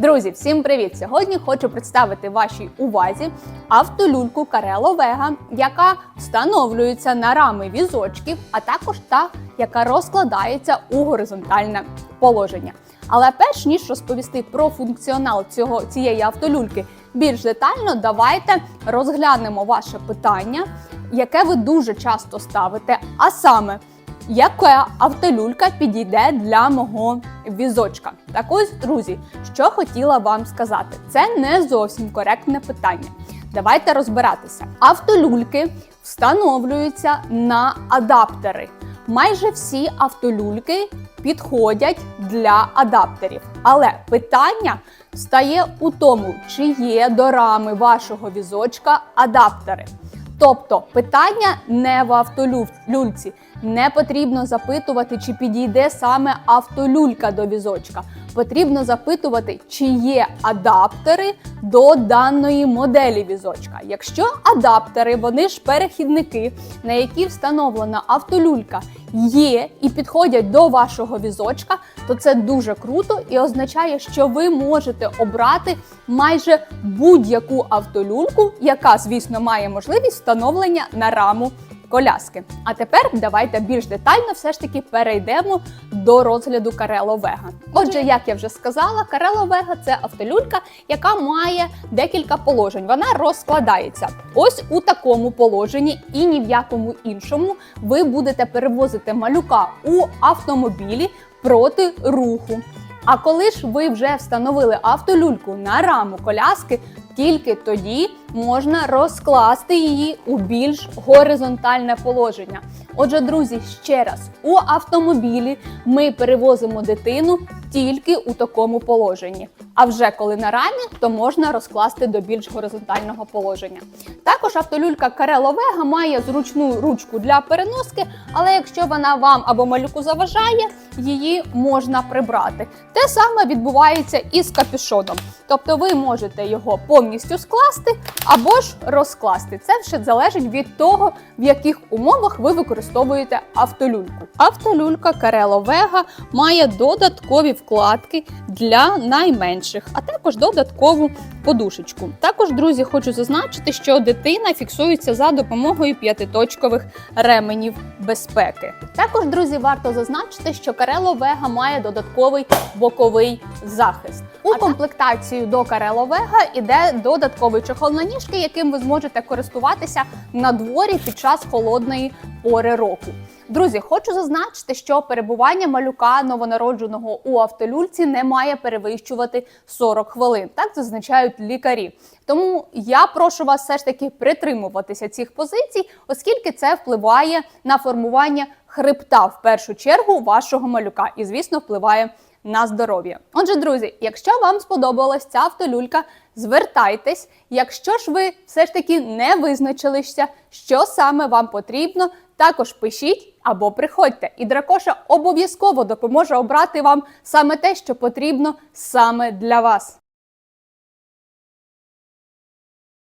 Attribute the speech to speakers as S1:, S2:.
S1: Друзі, всім привіт! Сьогодні хочу представити вашій увазі автолюльку Карело Вега, яка встановлюється на рами візочків, а також та, яка розкладається у горизонтальне положення. Але перш ніж розповісти про функціонал цього цієї автолюльки більш детально, давайте розглянемо ваше питання, яке ви дуже часто ставите, а саме. Яка автолюлька підійде для мого візочка? Так ось, друзі, що хотіла вам сказати, це не зовсім коректне питання. Давайте розбиратися. Автолюльки встановлюються на адаптери. Майже всі автолюльки підходять для адаптерів. Але питання стає у тому, чи є до рами вашого візочка адаптери. Тобто питання не в автолюльці. Не потрібно запитувати, чи підійде саме автолюлька до візочка. Потрібно запитувати, чи є адаптери до даної моделі візочка. Якщо адаптери, вони ж перехідники, на які встановлена автолюлька, є і підходять до вашого візочка, то це дуже круто і означає, що ви можете обрати майже будь-яку автолюльку, яка, звісно, має можливість встановлення на раму коляски. А тепер давайте більш детально все ж таки перейдемо до розгляду Карело Вега. Отже, як я вже сказала, Карело Вега це автолюлька, яка має декілька положень. Вона розкладається ось у такому положенні, і ні в якому іншому ви будете перевозити малюка у автомобілі проти руху. А коли ж ви вже встановили автолюльку на раму коляски, тільки тоді можна розкласти її у більш горизонтальне положення. Отже, друзі, ще раз, у автомобілі ми перевозимо дитину тільки у такому положенні. А вже коли на рамі, то можна розкласти до більш горизонтального положення. Також автолюлька Карело Вега має зручну ручку для переноски, але якщо вона вам або малюку заважає, її можна прибрати. Те саме відбувається і з капюшоном. Тобто ви можете його повністю скласти або ж розкласти. Це все залежить від того, в яких умовах ви використовуєте автолюльку. Автолюлька Карело Вега має додаткові вкладки для найменших, а також додаткову подушечку. Також, друзі, хочу зазначити, що дитина фіксується за допомогою п'ятиточкових ременів безпеки. Також, друзі, варто зазначити, що Карело Вега має додатковий боковий захист. У комплектацію до Карело Вега іде додатковий чохол на ніжки, яким ви зможете користуватися на дворі під час холодної пори року. Друзі, хочу зазначити, що перебування малюка новонародженого у автолюльці не має перевищувати 40 хвилин. Так зазначають лікарі. Тому я прошу вас все ж таки притримуватися цих позицій, оскільки це впливає на формування хребта в першу чергу вашого малюка, і звісно, впливає на здоров'я. Отже, друзі, якщо вам сподобалась ця автолюлька, звертайтесь. Якщо ж ви все ж таки не визначилися, що саме вам потрібно, також пишіть або приходьте. І дракоша обов'язково допоможе обрати вам саме те, що потрібно саме для вас.